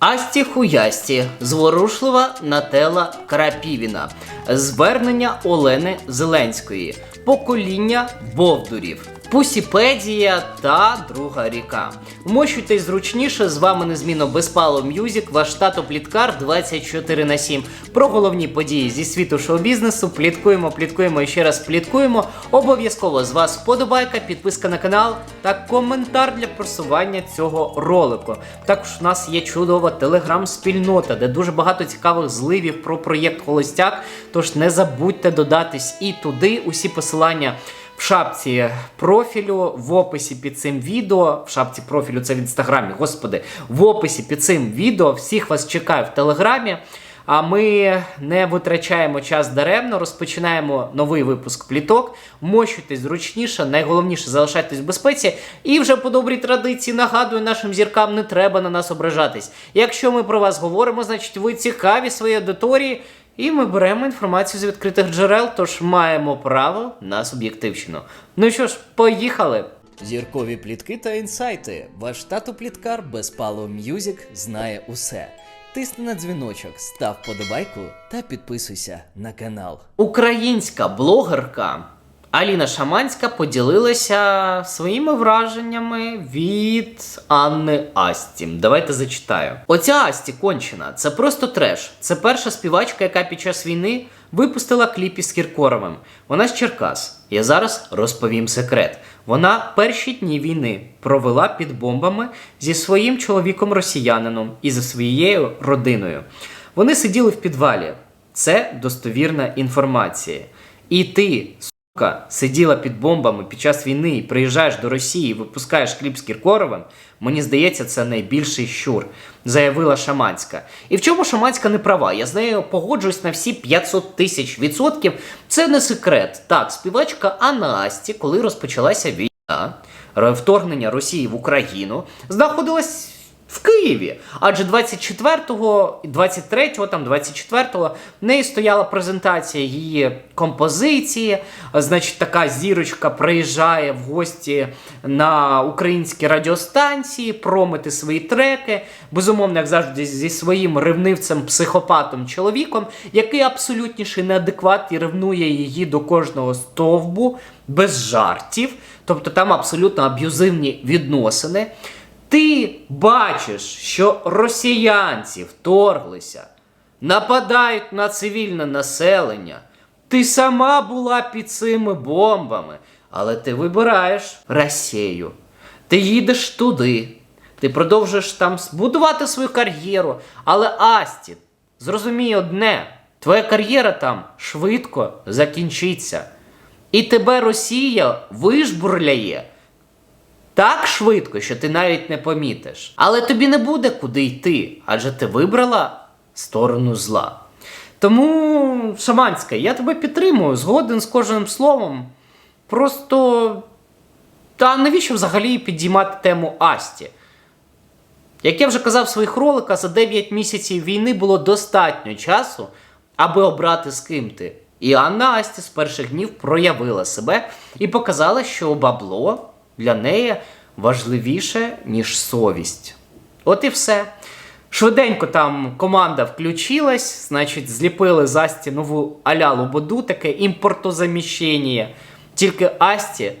Асті Хуясті, зворушлива Нателла Крапівіна, звернення Олени Зеленської, покоління Бовдурів, Пусіпедія та Друга ріка. Вмощуйтесь зручніше, з вами незмінно Безпало М'юзік, ваш тато Пліткар 24 на 7. Про головні події зі світу шоу-бізнесу пліткуємо, пліткуємо і ще раз пліткуємо. Обов'язково з вас вподобайка, підписка на канал та коментар для просування цього ролику. Також у нас є чудова телеграм-спільнота, де дуже багато цікавих зливів про проєкт Холостяк. Тож не забудьте додатись і туди усі посилання. В шапці профілю, в описі під цим відео, в шапці профілю це в інстаграмі, господи, в описі під цим відео всіх вас чекаю в телеграмі. А ми не витрачаємо час даремно, розпочинаємо новий випуск пліток. Мощуйтесь зручніше, найголовніше залишайтесь в безпеці. І вже по добрій традиції нагадую нашим зіркам, не треба на нас ображатись. Якщо ми про вас говоримо, значить ви цікаві своїй аудиторії. І ми беремо інформацію з відкритих джерел, тож маємо право на суб'єктивщину. Ну що ж, поїхали! Зіркові плітки та інсайти. Ваш тату пліткар Безпало М'юзік знає усе. Тисни на дзвіночок, став подобайку та підписуйся на канал. Українська блогерка Аліна Шаманська поділилася своїми враженнями від Анни Асті. Давайте зачитаю. Оця Асті кончена. Це просто треш. Це перша співачка, яка під час війни випустила кліп із Кіркоровим. Вона з Черкас. Я зараз розповім секрет. Вона перші дні війни провела під бомбами зі своїм чоловіком росіянином і зі своєю родиною. Вони сиділи в підвалі. Це достовірна інформація. І ти, сиділа під бомбами під час війни і приїжджаєш до Росії і випускаєш кліп з Кіркоровим, мені здається, це найбільший щур, заявила Шаманська. І в чому Шаманська не права? Я з нею погоджуюсь на всі 500 тисяч відсотків. Це не секрет. Так, співачка Анна Асті, коли розпочалася війна, вторгнення Росії в Україну, знаходилась в Києві. Адже 24-го, 23-го, там 24-го в неї стояла презентація її композиції. Значить, така зірочка приїжджає в гості на українські радіостанції, промити свої треки. Безумовно, як завжди, зі своїм ревнивцем, психопатом чоловіком, який абсолютніший неадекват і ревнує її до кожного стовбу без жартів. Тобто там абсолютно аб'юзивні відносини. Ти бачиш, що росіянці вторглися, нападають на цивільне населення. Ти сама була під цими бомбами, але ти вибираєш Росію. Ти їдеш туди, ти продовжуєш там будувати свою кар'єру. Але Асті, зрозумій одне: твоя кар'єра там швидко закінчиться. І тебе Росія вижбурляє так швидко, що ти навіть не помітиш. Але тобі не буде куди йти, адже ти вибрала сторону зла. Тому, Шаманська, я тебе підтримую, згоден з кожним словом. Просто. Та навіщо взагалі підіймати тему Асті? Як я вже казав в своїх роликах, за 9 місяців війни було достатньо часу, аби обрати з ким ти. І Анна Асті з перших днів проявила себе і показала, що бабло для неї важливіше, ніж совість. От і все. Швиденько там команда включилась, значить, зліпили з Асті нову аля Лободу, таке імпортозаміщення. Тільки Асті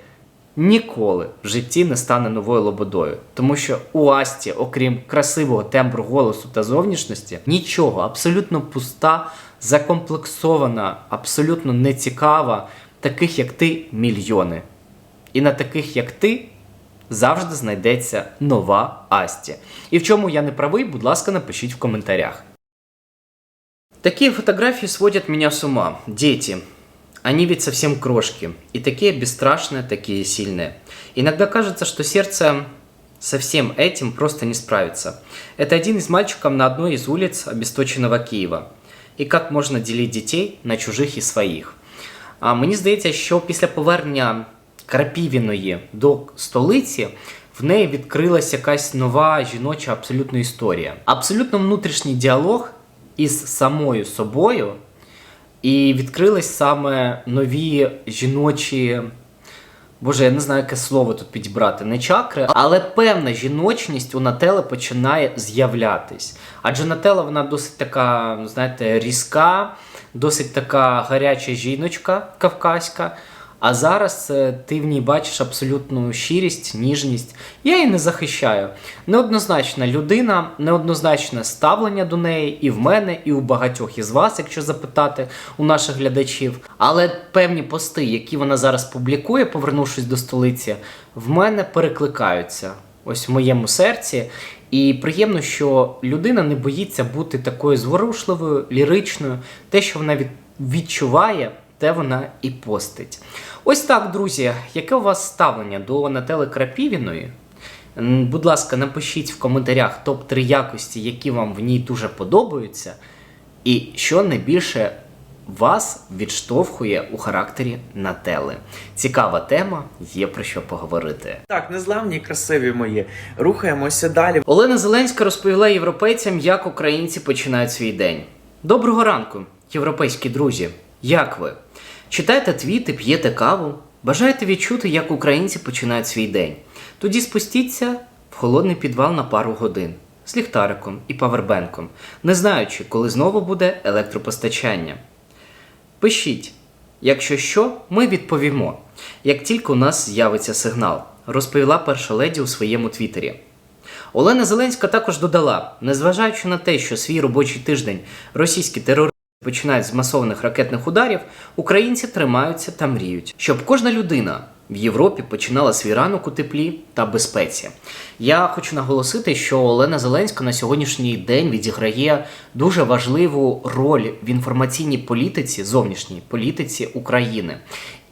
ніколи в житті не стане новою лободою. Тому що у Асті, окрім красивого тембру голосу та зовнішності, нічого, абсолютно пуста, закомплексована, абсолютно нецікава, таких як ти мільйони. І на таких, як ти, завжди знайдеться нова Асті. І в чому я не правий, будь ласка, напишіть в коментарях. Такие фотографии сводят меня с ума. Дети. Они ведь совсем крошки. И такие бесстрашные, такие сильные. Иногда кажется, что сердце со всем этим просто не справится. Это один из мальчиков на одной из улиц обесточенного Києва. І як можна ділити дітей на чужих і своїх. А мені здається, що після повернення Крапівіної до столиці в неї відкрилася якась нова жіноча абсолютно історія. Абсолютно внутрішній діалог із самою собою, і відкрились саме нові жіночі Боже, я не знаю, яке слово тут підібрати, не чакри, але певна жіночність у Нателли починає з'являтись. Адже Нателла вона досить така, знаєте, різка, досить така гаряча жіночка кавказька. А зараз ти в ній бачиш абсолютну щирість, ніжність. Я її не захищаю. Неоднозначна людина, неоднозначне ставлення до неї і в мене, і у багатьох із вас, якщо запитати у наших глядачів. Але певні пости, які вона зараз публікує, повернувшись до столиці, в мене перекликаються ось в моєму серці. І приємно, що людина не боїться бути такою зворушливою, ліричною. Те, що вона від- відчуває, те вона і постить. Ось так, друзі, яке у вас ставлення до Нателли Крапівіної? Будь ласка, напишіть в коментарях топ-3 якості, які вам в ній дуже подобаються, і що найбільше вас відштовхує у характері Нателли. Цікава тема, є про що поговорити. Так, незламні, красиві мої. Рухаємося далі. Олена Зеленська розповіла європейцям, як українці починають свій день. Доброго ранку, європейські друзі. Як ви? Читаєте твіти, п'єте каву? Бажаєте відчути, як українці починають свій день? Тоді спустіться в холодний підвал на пару годин з ліхтариком і павербенком, не знаючи, коли знову буде електропостачання. Пишіть, якщо що, ми відповімо, як тільки у нас з'явиться сигнал, розповіла перша леді у своєму твіттері. Олена Зеленська також додала: незважаючи на те, що свій робочий тиждень російські терористи починають з масованих ракетних ударів, українці тримаються та мріють, щоб кожна людина в Європі починала свій ранок у теплі та безпеці. Я хочу наголосити, що Олена Зеленська на сьогоднішній день відіграє дуже важливу роль в інформаційній політиці, зовнішній політиці України.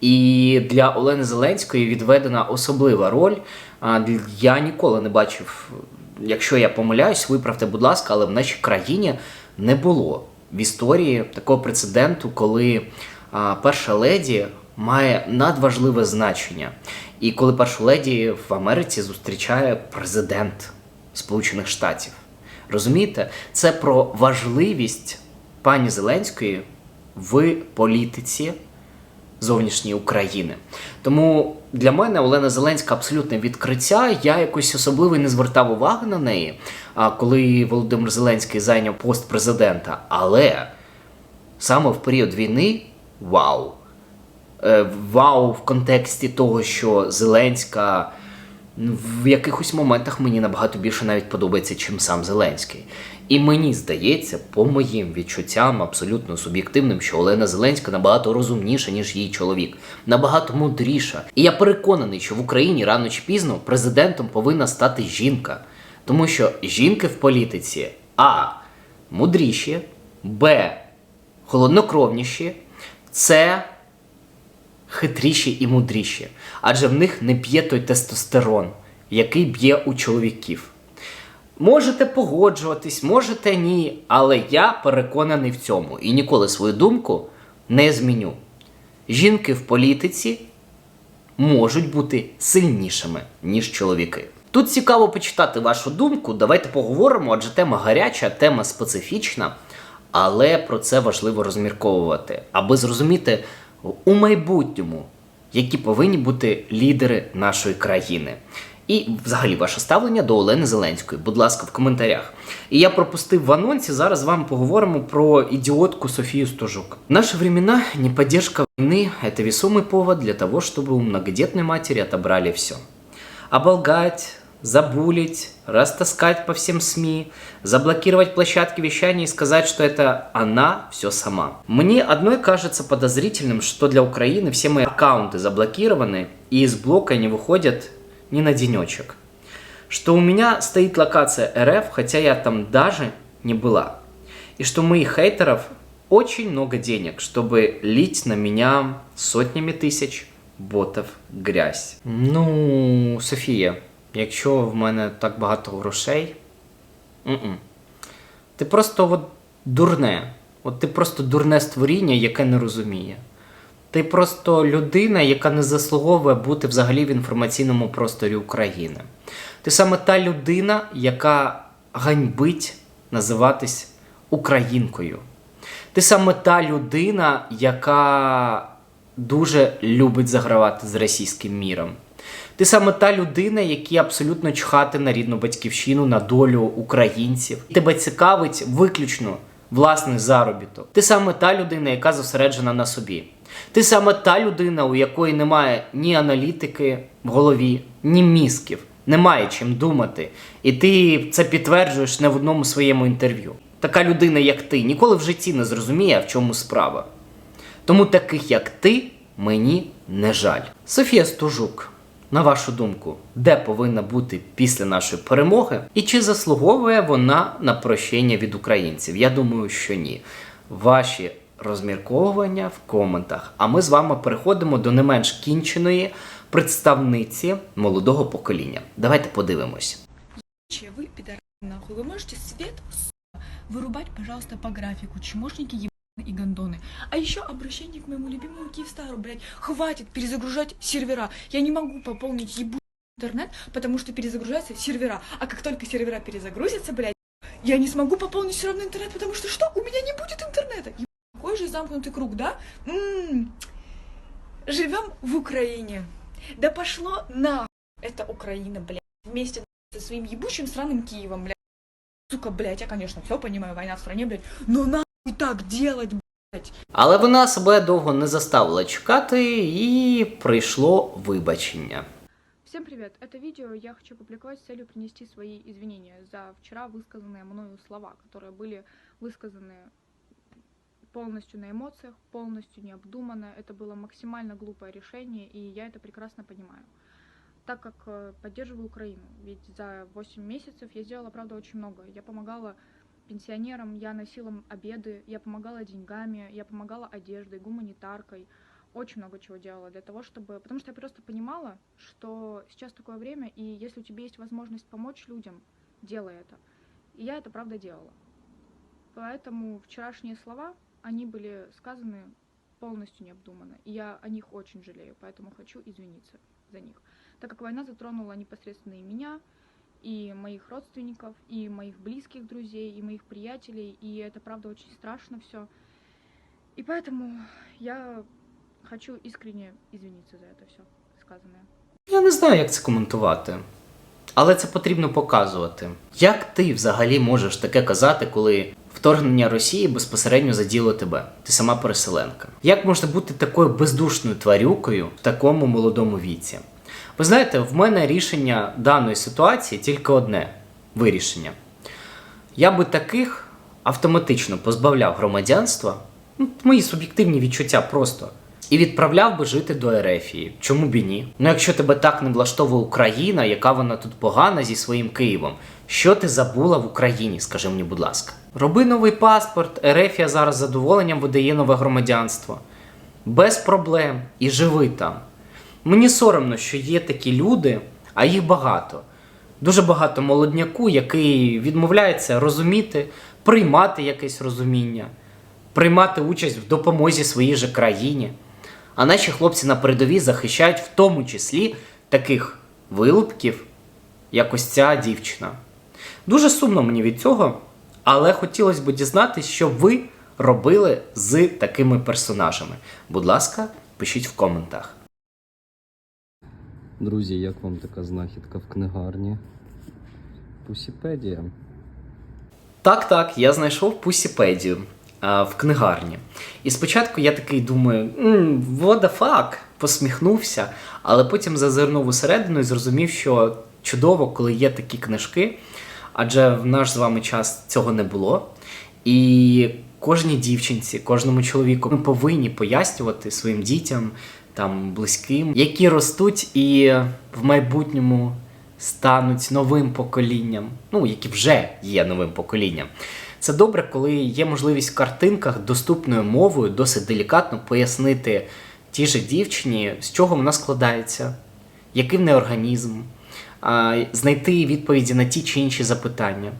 І для Олени Зеленської відведена особлива роль. Я ніколи не бачив, якщо я помиляюсь, виправте, будь ласка, але в нашій країні не було в історії такого прецеденту, коли перша леді має надважливе значення. І коли першу леді в Америці зустрічає президент Сполучених Штатів. Розумієте, це про важливість пані Зеленської в політиці зовнішньої України. Тому для мене Олена Зеленська абсолютне відкриття. Я якось особливо не звертав уваги на неї, коли Володимир Зеленський зайняв пост президента. Але саме в період війни вау. Е, Вау в контексті того, що Зеленська ну, в якихось моментах мені набагато більше навіть подобається, чим сам Зеленський. І мені здається, по моїм відчуттям, абсолютно суб'єктивним, що Олена Зеленська набагато розумніша, ніж її чоловік, набагато мудріша. І я переконаний, що в Україні рано чи пізно президентом повинна стати жінка. Тому що жінки в політиці А. Мудріші, Б. Холоднокровніші, С хитріші і мудріші, адже в них не б'є той тестостерон, який б'є у чоловіків. Можете погоджуватись, можете ні, але я переконаний в цьому і ніколи свою думку не зміню. Жінки в політиці можуть бути сильнішими, ніж чоловіки. Тут цікаво почитати вашу думку. Давайте поговоримо, адже тема гаряча, тема специфічна, але про це важливо розмірковувати, аби зрозуміти у майбутньому, які повинні бути лідери нашої країни. І взагалі ваше ставлення до Олени Зеленської, будь ласка, в коментарях. І я пропустив в анонсі. Зараз з вами поговоримо про ідіотку Софію Стожук. В наши времена не поддержка войны – это весомый повод для того, чтобы у многодетной матери отобрали все. Оболгать, забулить, растаскать по всем СМИ, заблокировать площадки вещания и сказать, что это она все сама. Мне одной кажется подозрительным, что для Украины все мои аккаунты заблокированы и из блока не выходят ни на денечек. Что у меня стоит локация РФ, хотя я там даже не была. И что моих хейтеров очень много денег, чтобы лить на меня сотнями тисяч ботів грязь. Ну, Софія, якщо в мене так багато грошей. м-м. Ти просто от дурне. От ти просто дурне створіння, яке не розуміє. Ти просто людина, яка не заслуговує бути взагалі в інформаційному просторі України. Ти саме та людина, яка ганьбить називатись українкою. Ти саме та людина, яка дуже любить загравати з російським міром. Ти саме та людина, якій абсолютно чхати на рідну батьківщину, на долю українців. Тебе цікавить виключно власний заробіток. Ти саме та людина, яка зосереджена на собі. Ти саме та людина, у якої немає ні аналітики в голові, ні мізків, немає чим думати. І ти це підтверджуєш не в одному своєму інтерв'ю. Така людина, як ти, ніколи в житті не зрозуміє, в чому справа. Тому таких, як ти, мені не жаль. Софія Стужук, на вашу думку, де повинна бути після нашої перемоги, і чи заслуговує вона на прощення від українців? Я думаю, що ні. Ваші розмірковування в коментах. А ми з вами переходимо до не менш кінченої представниці молодого покоління. Давайте подивимось. Че, вы, пидоры, нахуй, вы можете свет, сука, вырубать, пожалуйста, по графику, чмошники ебаные и гондоны. А еще обращение к моему любимому Киевстару, блядь, хватит перезагружать сервера. Я не могу пополнить ебучий интернет, потому что перезагружаются сервера. А как только сервера перезагрузятся, блядь, я не смогу пополнить все равно интернет, потому что что? У меня не будет интернета. Еб- Какой же замкнутый круг, да? М, Живем в Украине. Да пошло на это Украина, блядь, вместе со своим ебучим сраным Киевом, блядь. Сука, блядь, я, конечно, все понимаю, война в стране, блядь, но нахуй так делать, блядь. Але вона себе довго не заставила чекати, і прийшло вибачення. Всем привет! Это видео я хочу опубликовать с целью принести свои извинения за вчера высказанные мною слова, которые были высказаны полностью на эмоциях, полностью необдуманно. Это было максимально глупое решение, и я это прекрасно понимаю. Так как э, поддерживаю Украину, ведь за 8 месяцев я сделала, правда, очень много. Я помогала пенсионерам, я носила обеды, я помогала деньгами, я помогала одеждой, гуманитаркой, очень много чего делала для того, чтобы... Потому что я просто понимала, что сейчас такое время, и если у тебя есть возможность помочь людям, делай это. И я это, правда, делала. Поэтому вчерашние слова, они были сказаны полностью необдуманно. И я о них очень жалею, поэтому хочу извиниться за них. Так как война затронула непосредственно и меня, и моих родственников, и моих близких друзей, и моих приятелей, и это, правда, очень страшно все. И поэтому я хочу искренне извиниться за это все сказанное. Я не знаю, як це коментувати. Але це потрібно показувати. Як ти взагалі можеш таке казати, коли вторгнення Росії безпосередньо заділо тебе? Ти сама переселенка. Як можна бути такою бездушною тварюкою в такому молодому віці? Ви знаєте, в мене рішення даної ситуації тільки одне вирішення. Я би таких автоматично позбавляв громадянства, ну, мої суб'єктивні відчуття просто. І відправляв би жити до Ерефії. Чому б і ні? Ну якщо тебе так не влаштовує Україна, яка вона тут погана зі своїм Києвом, що ти забула в Україні, скажи мені, будь ласка. Роби новий паспорт, Ерефія зараз задоволенням видає нове громадянство. Без проблем і живи там. Мені соромно, що є такі люди, а їх багато. Дуже багато молодняку, який відмовляється розуміти, приймати якесь розуміння, приймати участь в допомозі своїй же країні. А наші хлопці на передовій захищають в тому числі таких вилупків, як ось ця дівчина. Дуже сумно мені від цього, але хотілося б дізнатися, що ви робили з такими персонажами. Будь ласка, пишіть в коментах. Друзі, як вам така знахідка в книгарні? Пусіпедія. Так, так, я знайшов Пусіпедію а, в книгарні. І спочатку я такий думаю, what the fuck? посміхнувся, але потім зазирнув усередину і зрозумів, що чудово, коли є такі книжки, адже в наш з вами час цього не було. І кожній дівчинці, кожному чоловіку ми повинні пояснювати своїм дітям, там, близьким, які ростуть і в майбутньому стануть новим поколінням, ну, які вже є новим поколінням. Це добре, коли є можливість в картинках доступною мовою досить делікатно пояснити тій же дівчині, з чого вона складається, який в неї організм, знайти відповіді на ті чи інші запитання.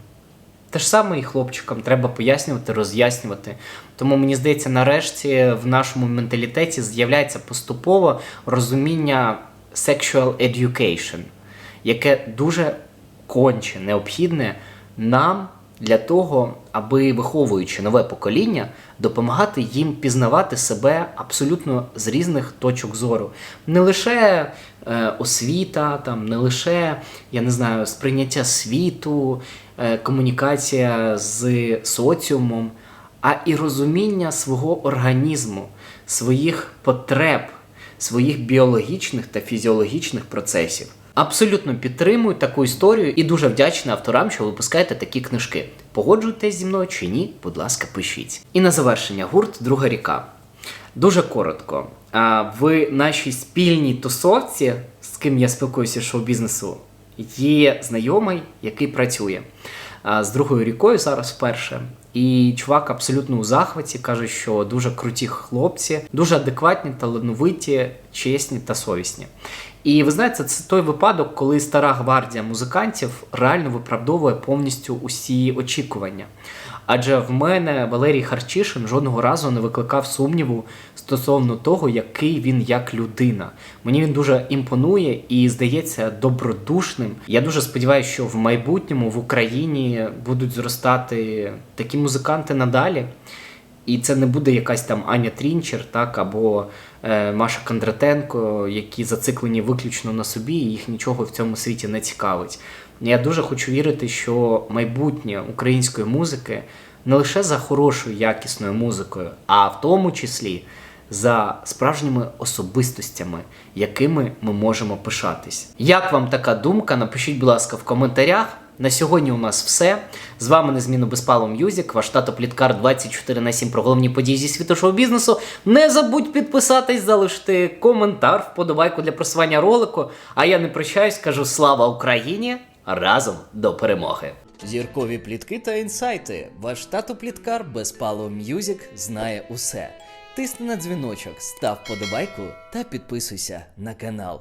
Те ж саме і хлопчикам треба пояснювати, роз'яснювати. Тому мені здається, нарешті в нашому менталітеті з'являється поступово розуміння sexual education, яке дуже конче необхідне нам для того, аби виховуючи нове покоління, допомагати їм пізнавати себе абсолютно з різних точок зору. Не лише е, освіта, там, не лише я не знаю, сприйняття світу, е, комунікація з соціумом, а і розуміння свого організму, своїх потреб, своїх біологічних та фізіологічних процесів. Абсолютно підтримую таку історію і дуже вдячний авторам, що випускаєте такі книжки. Погоджуєтесь зі мною чи ні? Будь ласка, пишіть. І на завершення гурт Друга ріка. Дуже коротко. В нашій спільній тусовці, з ким я спілкуюся шоу-бізнесу, є знайомий, який працює з другою рікою зараз вперше. І чувак абсолютно у захваті каже, що дуже круті хлопці, дуже адекватні, талановиті, чесні та совісні. І ви знаєте, це той випадок, коли стара гвардія музикантів реально виправдовує повністю усі очікування. Адже в мене Валерій Харчишин жодного разу не викликав сумніву стосовно того, який він як людина. Мені він дуже імпонує і здається добродушним. Я дуже сподіваюся, що в майбутньому в Україні будуть зростати такі музиканти надалі. І це не буде якась там Аня Трінчер, так, або Маша Кондратенко, які зациклені виключно на собі, і їх нічого в цьому світі не цікавить. Я дуже хочу вірити, що майбутнє української музики не лише за хорошою якісною музикою, а в тому числі за справжніми особистостями, якими ми можемо пишатись. Як вам така думка? Напишіть, будь ласка, в коментарях. На сьогодні у нас все. З вами незмінно Безпало М'юзік, ваш тато Пліткар 24 на 7 про головні події зі світу шоу-бізнесу. Не забудь підписатись, залишити коментар, вподобайку для просування ролику. А я не прощаюсь, кажу слава Україні! Разом до перемоги! Зіркові плітки та інсайти. Ваш тато Пліткар Безпало М'юзік знає усе. Тисни на дзвіночок, став подобайку та підписуйся на канал.